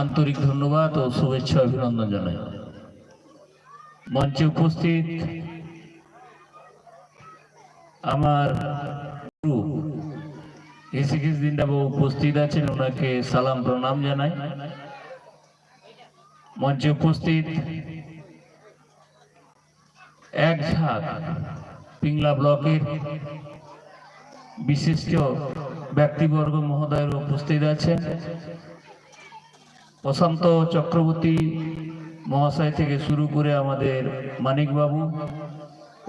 আন্তরিক ধন্যবাদ ও শুভেচ্ছা অভিনন্দন জানাই। মঞ্চে উপস্থিত আমার উপস্থিত আছেন, ওনাকে সালাম প্রণাম জানাই। মঞ্চে উপস্থিত এক ঝাঁক পিংলা ব্লকের বিশিষ্ট ব্যক্তিবর্গ মহোদয়ের উপস্থিত আছেন। প্রশান্ত চক্রবর্তী মহাশয় থেকে শুরু করে আমাদের মানিকবাবু,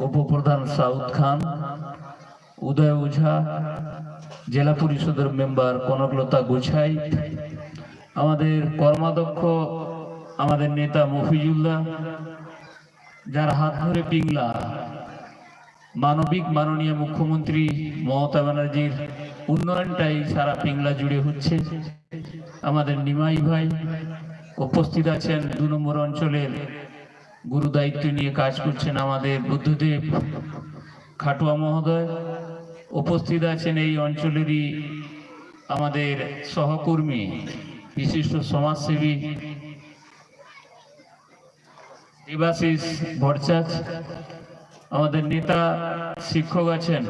উপপ্রধান সাউদ খান, উদয় ওঝা, জেলা পরিষদের মেম্বার কনকলতা গোছাই, আমাদের কর্মাধ্যক্ষ, আমাদের নেতা মফিজুল্লাহ, যার হাত ধরে পিংলা, মানবিক মাননীয় মুখ্যমন্ত্রী মমতা ব্যানার্জির উন্নয়নটাই সারা পিংলা জুড়ে হচ্ছে। আমাদের নিমাই ভাই উপস্থিত আছেন দু নম্বর অঞ্চলের। গুরু দায়িত্ব নিয়ে কাজ করছেন আমাদের বুদ্ধদেব খাটুয়া মহোদয়। উপস্থিত আছেন এই অঞ্চলেরই আমাদের সহকর্মী, বিশিষ্ট সমাজসেবী দেবাশিস ভরচাচ আমাদের নেতা শিক্ষক আছেন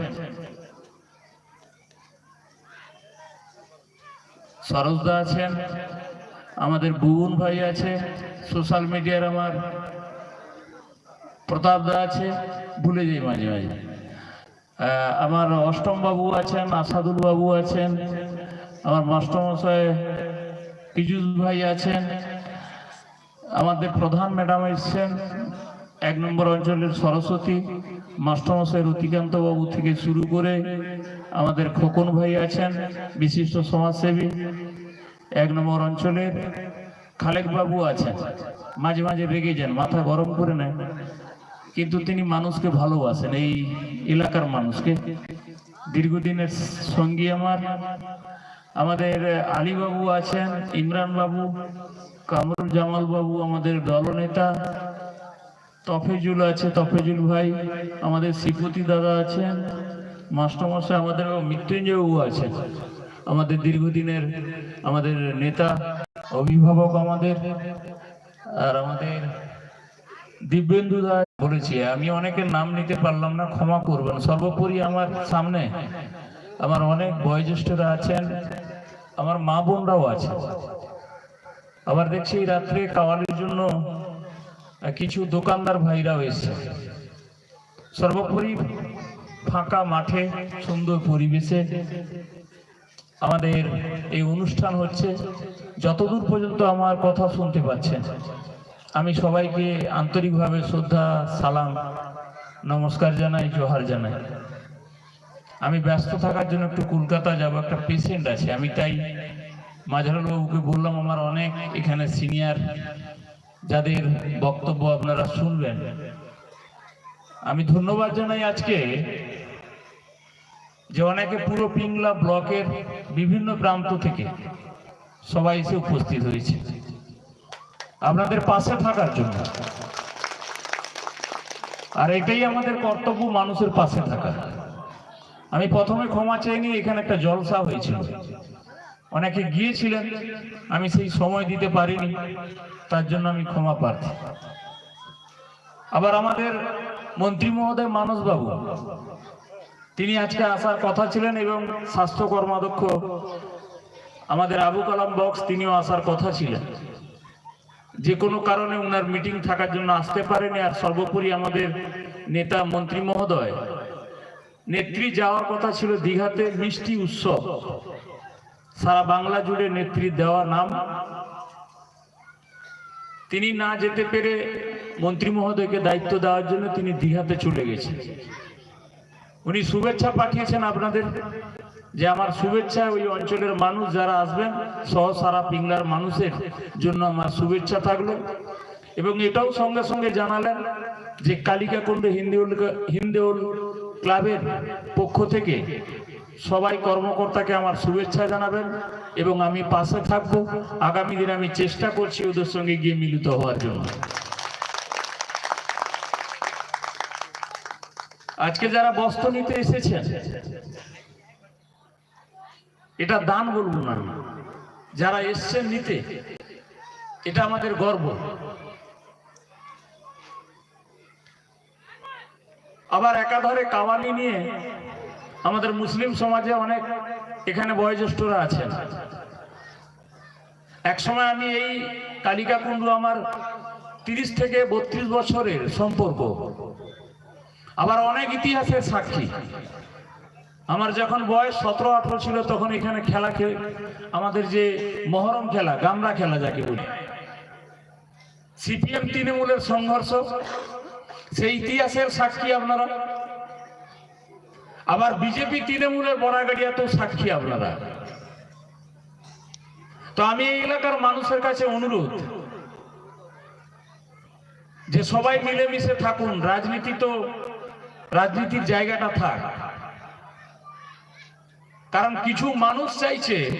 সরোজদা আছেন, আমাদের বুবন ভাই আছে, সোশ্যাল মিডিয়ার আমার প্রতাপ দা আছে, ভুলে যাই মাঝে মাঝে। আমার অষ্টম বাবু আছেন, আসাদুল বাবু আছেন, আমার মাস্টারমশাই পিজুস ভাই আছেন, আমাদের প্রধান ম্যাডাম এসছেন, এক নম্বর অঞ্চলের সরস্বতী, মাস্টারমশাই রতিকান্ত বাবু থেকে শুরু করে আমাদের খোকন ভাই আছেন, বিশিষ্ট সমাজসেবী, এক নম্বর অঞ্চলের খালেক বাবু আছেন। মাঝে মাঝে রেগে যান, মাথা গরম করে নেন। কিন্তু তিনি মানুষকে ভালোবাসেন, এই এলাকার মানুষকে। দীর্ঘদিনের সঙ্গী আমার। আমাদের আলী বাবু আছেন, ইমরান বাবু, কামরুল জামাল বাবু আমাদের দলনেতা। তফেজুল আছে, তফেজুল ভাই আমাদের শ্রীপতি দাদা আছেন। মাস্টারমশাই, আমাদের মৃত্যুঞ্জয় বাবু আছেন। আমাদের দীর্ঘদিনের আমাদের নেতা, অভিভাবক আমাদের, আর আমাদের দিব্যেন্দু দা বলেছি, আমি অনেকের নাম নিতে পারলাম না, ক্ষমা করবেন। সর্বোপরি আমার সামনে আমার অনেক বয়োজ্যেষ্ঠরা আছেন, আমার মা বোনরাও আছে আবার দেখছি রাত্রে খাওয়ানোর জন্য কিছু দোকানদার ভাইরাও এসছে। সর্বোপরি ফাঁকা মাঠে, সুন্দর পরিবেশে আমাদের এই অনুষ্ঠান হচ্ছে। যতদূর পর্যন্ত আমার কথা শুনতে পাচ্ছেন, আমি সবাইকে আন্তরিকভাবে শ্রদ্ধা, সালাম, নমস্কার জানাই, জোহার জানাই। আমি ব্যস্ত থাকার জন্য একটু কলকাতা যাব, একটা পেশেন্ট আছে, আমি তাই মাঝারুল বাবুকে বললাম, আমার অনেক এখানে সিনিয়র যাদের বক্তব্য আপনারা শুনবেন। আমি ধন্যবাদ জানাই আজকে। যে অনেকে পুরো পিংলা ব্লকের বিভিন্ন প্রান্ত থেকে সবাই এসে উপস্থিত হয়েছে। আপনাদের পাশে থাকার জন্য। আর এটাই আমাদের কর্তব্য, মানুষের পাশে থাকা। আমি প্রথমে ক্ষমা চাইনি এখানে একটা জলসা হয়েছিল। অনেকে গিয়েছিলেন, আমি সেই সময় দিতে পারিনি, তার জন্য আমি ক্ষমা প্রার্থী। আবার আমাদের মন্ত্রী মহোদয় মানসবাবু তিনি আজকে আসার কথা ছিলেন এবং স্বাস্থ্য কর্মাধ্যক্ষ আমাদের আবু কালাম বক্স তিনিও আসার কথা ছিলেন। যে কোনো কারণে ওনার মিটিং থাকার জন্য আসতে পারেনি আর সর্বোপরি আমাদের নেতা মন্ত্রী মহোদয়। নেত্রী যাওয়ার কথা ছিল দীঘাতে মিষ্টি উৎসব। সারা বাংলা জুড়ে নেত্রী দেওয়া নাম। তিনি না যেতে পেরে মন্ত্রী মহোদয়কে দায়িত্ব দেওয়ার জন্য তিনি দীঘাতে চলে গেছেন। উনি শুভেচ্ছা পাঠিয়েছেন আপনাদের যে আমার শুভেচ্ছা ওই অঞ্চলের মানুষ যারা আসবেন, সহ সারা পিংলার মানুষের জন্য আমার শুভেচ্ছা থাকল। এবং এটাও সঙ্গে সঙ্গে জানালেন যে কালিকাকুণ্ড হিন্দিউল হিন্দেউল ক্লাবের পক্ষ থেকে সবাই কর্মকর্তাকে আমার শুভেচ্ছা জানাবেন এবং আমি পাশে থাকব। আগামী দিনে আমি চেষ্টা করছি ওদের সঙ্গে গিয়ে মিলিত হওয়ার জন্য। আজকে যারা বস্ত্র নিতে এসেছেন, এটা দান বলব না যারা এসছেন নিতে, এটা আমাদের গর্ব। আবার একাধারে কাওয়ালি নিয়ে আমাদের মুসলিম সমাজে অনেক এখানে বয়োজ্যেষ্ঠরা আছেন। একসময় আমি এই কালিকা কুণ্ডু আমার তিরিশ থেকে বত্রিশ বছরের সম্পর্ক। আবার অনেক ইতিহাসের সাক্ষী। আমার যখন বয়স সতেরো, আঠারো ছিল, তখন এখানে খেলা আমাদের যে মহরম খেলা গামরা খেলা যাকে বলি। সিপিএম তৃণমূলের সংঘর্ষ, সেই ইতিহাসের সাক্ষী আপনারা। আবার বিজেপি তৃণমূলের বড়াগাড়িয়াতেও সাক্ষী আপনারা। তো আমি এই এলাকার মানুষের কাছে অনুরোধ যে সবাই মিলেমিশে থাকুন, রাজনীতি তো রাজনীতির জায়গাটা থাক। কারণ কিছু মানুষ চাইছে,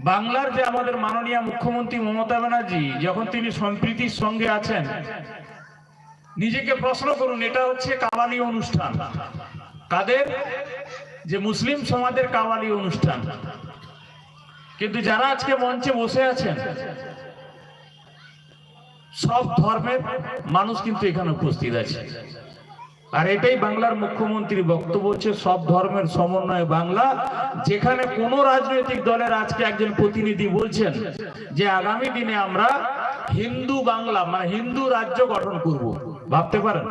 বাংলার যে আমাদের মাননীয় মুখ্যমন্ত্রী মমতা ব্যানার্জি, যখন তিনি সম্প্রীতির সঙ্গে আছেন, নিজেকে প্রশ্ন করুন, এটা হচ্ছে কাওয়ালি অনুষ্ঠান। কাদের? যে মুসলিম সমাজের কাওয়ালি অনুষ্ঠান। কিন্তু যারা আজকে মঞ্চে বসে আছেন সব ধর্মের মানুষ কিন্তু এখানে উপস্থিত আছে। আর এটাই বাংলার মুখ্যমন্ত্রী বক্তব্য হচ্ছে, সব ধর্মের সমন্বয়ে বাংলা। যেখানে কোন রাজনৈতিক দলের আজকে একজন প্রতিনিধি বলছেন যে, আগামী দিনে আমরা হিন্দু বাংলা মানে হিন্দু রাজ্য গঠন করব। ভাবতে পারেন?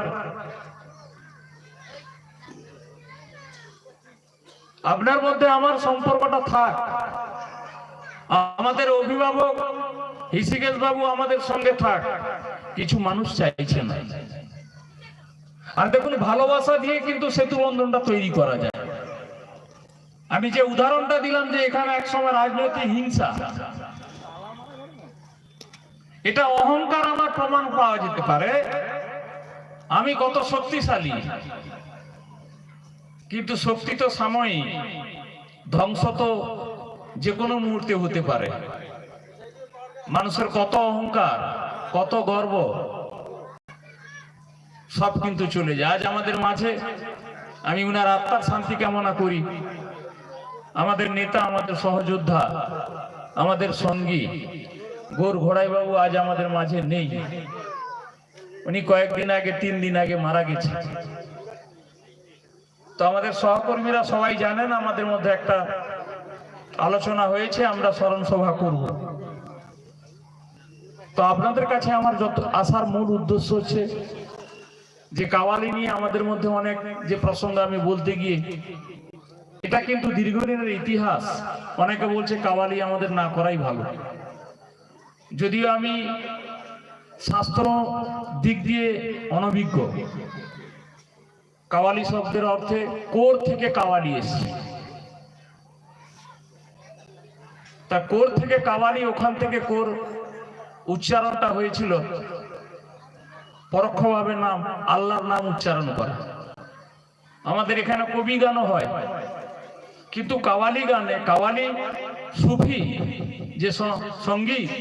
আপনার মধ্যে আমার সম্পর্কটা থাক। আমাদের অভিভাবক হিসিকেশ বাবু আমাদের সঙ্গে থাক। কিছু মানুষ চাইছে না। আর দেখুন, ভালোবাসা দিয়ে কিন্তু সেতু বন্ধনটা তৈরি করা যায়। আমি যে উদাহরণটা দিলাম যে এখানে একসময় রাজনৈতিক হিংসা। এটা অহংকার আমার প্রমাণ পাওয়া যেতে পারে। আমি কত শক্তিশালী, কিন্তু শক্তি তো সাময়িক। ধ্বংস তো যে কোনো মুহূর্তে হতে পারে। মানুষের কত অহংকার, কত গর্ব, সব কিন্তু চলে যায়। আজ আমাদের মাঝে আমি উনার আত্মার শান্তি কামনা করি। আমাদের নেতা, আমাদের সহযোদ্ধা, আমাদের সঙ্গী, গোর ঘোড়াই বাবু আজ আমাদের মাঝে নেই। উনি কয়েকদিন আগে, তিন দিন আগে মারা গেছে। তো আমাদের সহকর্মীরা সবাই জানেন, আমাদের মধ্যে একটা আলোচনা হয়েছে, আমরা স্মরণ সভা করব। তো আপনাদের কাছে আমার যত আসার মূল উদ্দেশ্য হচ্ছে যে কাওয়ালি নিয়ে আমাদের মধ্যে অনেক যে প্রসঙ্গ আমি বলতে গিয়ে, এটা কিন্তু দীর্ঘদিনের ইতিহাস। অনেকে বলছে কাওয়ালি আমাদের না করাই ভালো। যদিও আমি শাস্ত্র দিক দিয়ে অনভিজ্ঞ, কাওয়ালি শব্দের অর্থে কোর থেকে কাওয়ালি এসছে। তা কোর থেকে কাওয়ালি, ওখান থেকে কোর উচ্চারণটা হয়েছিল। পরোক্ষভাবে নাম, আল্লাহর নাম উচ্চারণ করা। আমাদের এখানে কবি গানও হয়। কিন্তু কাওয়ালি গানে, কাওয়ালি সুফি যে সংগীত,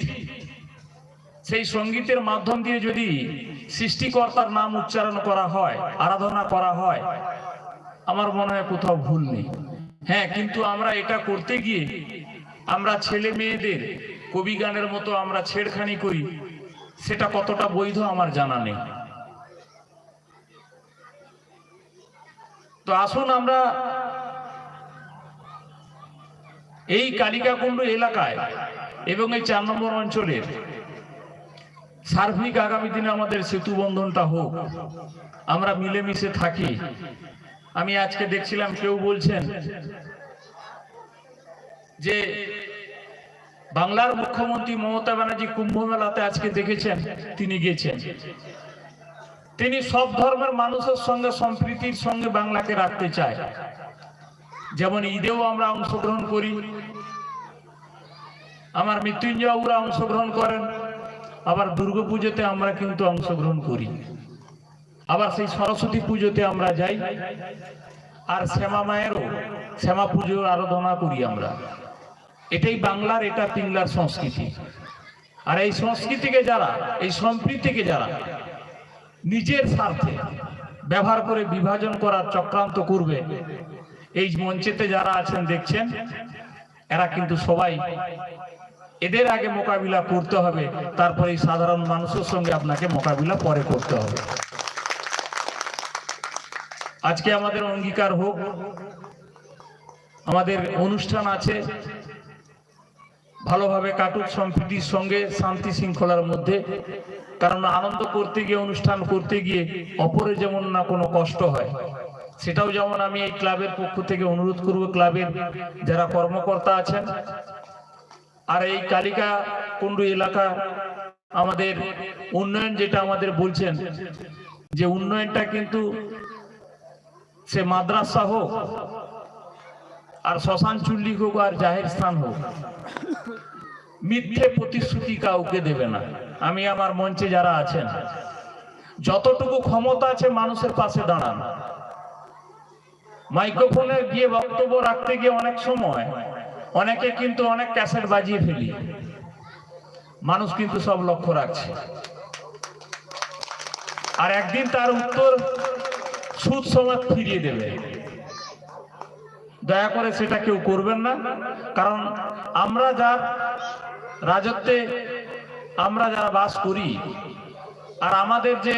সেই সঙ্গীতের মাধ্যম দিয়ে যদি সৃষ্টিকর্তার নাম উচ্চারণ করা হয়, আরাধনা করা হয়, আমার মনে হয় কোথাও ভুল নেই। হ্যাঁ কিন্তু আমরা এটা করতে গিয়ে আমরা ছেলে মেয়েদের কবি গানের মতো আমরা ছেড়খানি করি, সেটা কতটা বৈধ আমার জানা নেই। তো আসুন আমরা এই কালিকাকুণ্ড এলাকায় এবং এই চার নম্বর অঞ্চলের সার্বিক আগামী দিনে আমাদের সেতু বন্ধনটা হোক, আমরা মিলেমিশে থাকি। আমি আজকে দেখছিলাম কেউ বলছেন যে বাংলার মুখ্যমন্ত্রী মমতা ব্যানার্জি কুম্ভ মেলাতে আজকে দেখেছেন, তিনি গেছেন তিনি সব ধর্মের মানুষের সঙ্গে, সম্প্রীতির সঙ্গে বাংলাকে রাখতে চায়। যেমন ঈদেও আমরা অংশগ্রহণ করি। আমার মৃত্যুঞ্জয় বাবুরা অংশগ্রহণ করেন। আবার দুর্গাপুজোতে আমরা কিন্তু অংশগ্রহণ করি। আবার সেই সরস্বতী পুজোতে আমরা যাই। আর শ্যামা মায়েরও, শ্যামা পুজোর আরাধনা করি আমরা। এটাই বাংলার, এটা পিংলার সংস্কৃতি। আর এই সংস্কৃতিকে যারা, এই সম্প্রীতিকে যারা নিজের স্বার্থে ব্যবহার করে বিভাজন করার চক্রান্ত করবে, এই মঞ্চেতে যারা আছেন, দেখছেন, এরা কিন্তু সবাই এদের আগে মোকাবিলা করতে হবে, তারপরে এই সাধারণ মানুষের সঙ্গে আপনাকে মোকাবিলা পরে করতে হবে। আজকে আমাদের অঙ্গীকার হোক, আমাদের অনুষ্ঠান আছে ভালোভাবে কাটুক সম্প্রীতির সঙ্গে, শান্তি শৃঙ্খলার মধ্যে। কারণ আনন্দ করতে গিয়ে, অনুষ্ঠান করতে গিয়ে অপরে যেমন না কোনো কষ্ট হয়। সেটাও যেমন আমি এই ক্লাবের পক্ষ থেকে অনুরোধ করব, ক্লাবের যারা কর্মকর্তা আছেন। আর এই কালিকা কুণ্ডু এলাকা আমাদের উন্নয়ন যেটা আমাদের বলছেন, যে উন্নয়নটা কিন্তু সে মাদ্রাসা হোক আর শ্মশান চুল্লি হোক আর জাহের স্থান হোক, মিথ্যে প্রতিশ্রুতি কাউকে দেবে না। আমি আমার মঞ্চে যারা আছেন, যতটুকু ক্ষমতা আছে মানুষের পাশে দাঁড়ান। মাইক্রোফোনে গিয়ে বক্তব্য রাখতে গিয়ে অনেক সময় অনেকে কিন্তু অনেক ক্যাসেট বাজিয়ে ফেলি। মানুষ কিন্তু সব লক্ষ্য রাখছে। আর একদিন তার উত্তর সুদ সমাজ ফিরিয়ে দেবে। দয়া করে সেটা কেউ করবেন না। কারণ আমরা যার রাজত্বে আমরা যারা বাস করি, আর আমাদের যে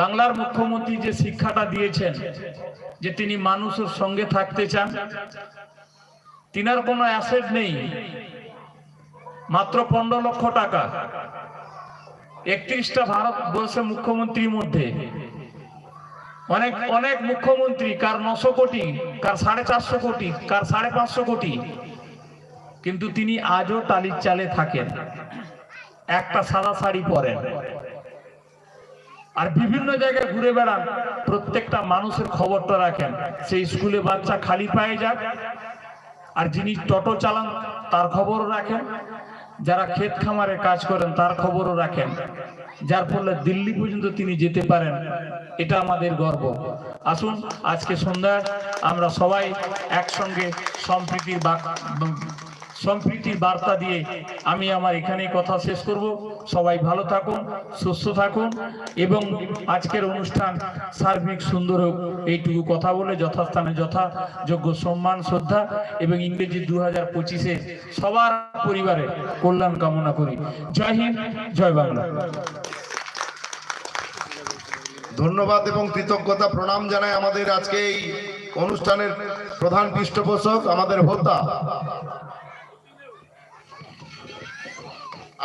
বাংলার মুখ্যমন্ত্রী যে শিক্ষাটা দিয়েছেন, যে তিনি মানুষের সঙ্গে থাকতে চান, তিনার কোনো অ্যাসেট নেই। মাত্র পনেরো লক্ষ টাকা। একত্রিশটা ভারতবর্ষের মুখ্যমন্ত্রীর মধ্যে। অনেক অনেক মুখ্যমন্ত্রী, কার নশো কোটি, কার সাড়ে চারশো কোটি, কার সাড়ে পাঁচশো কোটি, কিন্তু তিনি আজও টালির চালে থাকেন। একটা সাদা শাড়ি পরেন। আর বিভিন্ন জায়গায় ঘুরে বেড়ান, প্রত্যেকটা মানুষের খবরটা রাখেন। সেই স্কুলে বাচ্চা খালি পায়ে যাক, আর যিনি টোটো চালান, তার খবরও রাখেন। যারা ক্ষেত খামারে কাজ করেন, তার খবরও রাখেন। যার ফলে দিল্লি পর্যন্ত তিনি যেতে পারেন, এটা আমাদের গর্ব। আসুন, আজকে সন্ধ্যায় আমরা সবাই একসঙ্গে সম্প্রীতির বাক- সম্প্রীতির বার্তা দিয়ে আমি আমার এখানে কথা শেষ করব। সবাই ভালো থাকুন, সুস্থ থাকুন এবং আজকের অনুষ্ঠান সার্বিক সুন্দর হোক, এইটুকু কথা বলে যথাস্থানে যথাযোগ্য সম্মান, শ্রদ্ধা এবং ইংরেজি দু হাজার পঁচিশে সবার পরিবারে কল্যাণ কামনা করি। জয় হিন্দ, জয় বাংলা। ধন্যবাদ এবং কৃতজ্ঞতা প্রণাম জানাই আমাদের আজকে এই অনুষ্ঠানের প্রধান পৃষ্ঠপোষক, আমাদের হোতা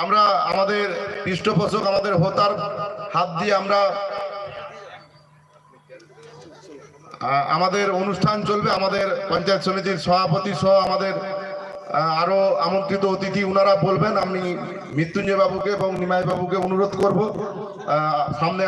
আমরা আমাদের পৃষ্ঠপোষক আমাদের হোতার হাত দিয়ে আমরা আমাদের অনুষ্ঠান চলবে, আমাদের পঞ্চায়েত সমিতির সভাপতি সহ আমাদের আরও আমন্ত্রিত অতিথি ওনারা বলবেন। আমি মৃত্যুঞ্জয় বাবুকে এবং নিমাই বাবুকে অনুরোধ করব। সামনে